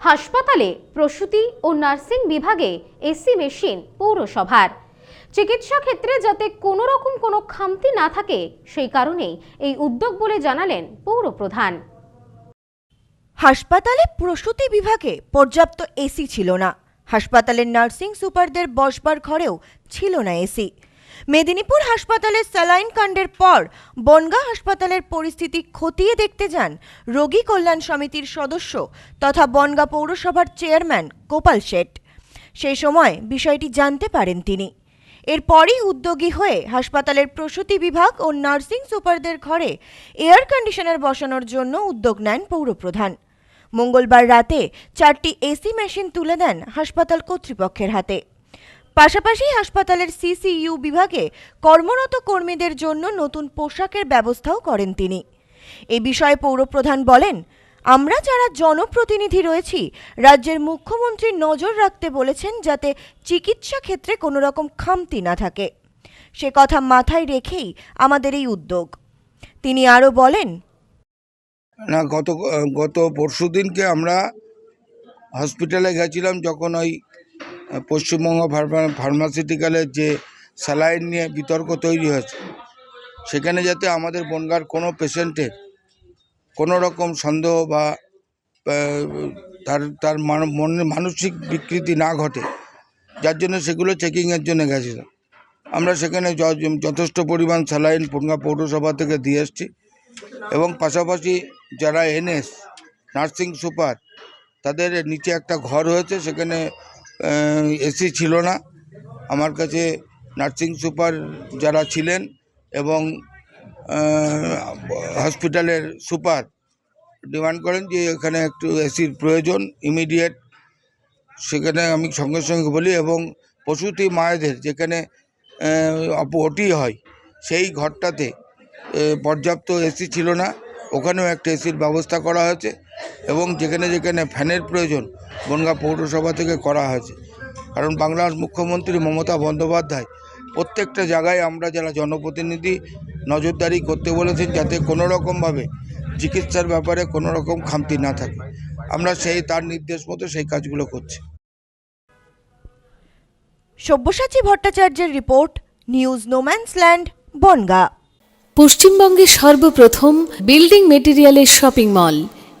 হাসপাতালে প্রসূতি ও নার্সিং বিভাগে এসি মেশিন পৌরসভার। চিকিৎসা ক্ষেত্রে যাতে কোনো রকম কোনো খামতি না থাকে, সেই কারণেই এই উদ্যোগ বলে জানালেন পৌরপ্রধান। হাসপাতালে প্রসূতি বিভাগে পর্যাপ্ত এসি ছিল না। হাসপাতালের নার্সিং সুপারদের বসবার ঘরেও ছিল না এসি। মেদিনীপুর হাসপাতালের স্যালাইন কাণ্ডের পর বনগা হাসপাতালের পরিস্থিতি খতিয়ে দেখতে যান রোগী কল্যাণ সমিতির সদস্য তথা বনগা পৌরসভার চেয়ারম্যান গোপাল শেঠ। সেই সময় বিষয়টি জানতে পারেন তিনি। এরপরই উদ্যোগী হয়ে হাসপাতালের প্রসূতি বিভাগ ও নার্সিং সুপারদের ঘরে এয়ার কন্ডিশনার বসানোর জন্য উদ্যোগ নেন পৌরপ্রধান। মঙ্গলবার রাতে চারটি এসি মেশিন তুলে দেন হাসপাতাল কর্তৃপক্ষের হাতে। পাশাপাশি হাসপাতালের সিসিইউ বিভাগে কর্মরত কর্মীদের জন্য নতুন পোশাকের ব্যবস্থাও করেন তিনি। এ বিষয়ে পৌরপ্রধান বলেন, আমরা যারা জনপ্রতিনিধি রয়েছি, রাজ্যের মুখ্যমন্ত্রী নজর রাখতে বলেছেন যাতে চিকিৎসা ক্ষেত্রে কোনো রকম খামতি না থাকে। সে কথা মাথায় রেখেই আমাদের এই উদ্যোগ। তিনি আরও বলেন, না, গত গত পরশু দিনকে আমরা হসপিটালে গেছিলাম যখন ওই পশ্চিমবঙ্গ ফার্মা- ফার্মাসিউটিক্যালের যে স্যালাইন নিয়ে বিতর্ক তৈরি হয়েছে, সেখানে যাতে আমাদের বনগার কোনো পেশেন্টের কোনো রকম সন্দেহ বা তার তার মান- মনে মানসিক বিকৃতি না ঘটে, যার জন্য সেগুলো চেকিংয়ের জন্য গেছিলাম। আমরা সেখানে যথেষ্ট পরিমাণ স্যালাইন বনগা পৌরসভা থেকে দিয়ে এসছি এবং পাশাপাশি যারা এনএস, নার্সিং সুপার, তাদের নিচে একটা ঘর হয়েছে, সেখানে এসি ছিল না। আমার কাছে নার্সিং সুপার যারা ছিলেন এবং হসপিটালের সুপার ডিমান্ড করেন যে এখানে একটু এসির প্রয়োজন ইমিডিয়েট। সেখানে আমি সঙ্গে সঙ্গে বলি এবং প্রসূতি মায়েদের যেখানে ওটি হয়, সেই ঘরটাতে পর্যাপ্ত এসি ছিল না। ওখানেও একটা এসির ব্যবস্থা করা হয়েছে। এবং যেখানে যেখানে ফ্যানের প্রয়োজন বনগাঁ পৌরসভা থেকে করা হয়েছে। কারণ বাংলার মুখ্যমন্ত্রী মমতা বন্দ্যোপাধ্যায় প্রত্যেকটা জায়গায় আমরা যারা জনপ্রতিনিধি নজরদারি করতে বলেছেন যাতে কোনো রকমভাবে চিকিৎসার ব্যাপারে কোনো রকম খামতি না থাকে। আমরা সেই তার নির্দেশ মতো সেই কাজগুলো করছি। সব্যসাচী ভট্টাচার্যের রিপোর্ট নিউজ নোম্যান্সল্যান্ড বনগা। পশ্চিমবঙ্গের সর্বপ্রথম বিল্ডিং মেটেরিয়ালের শপিং মল।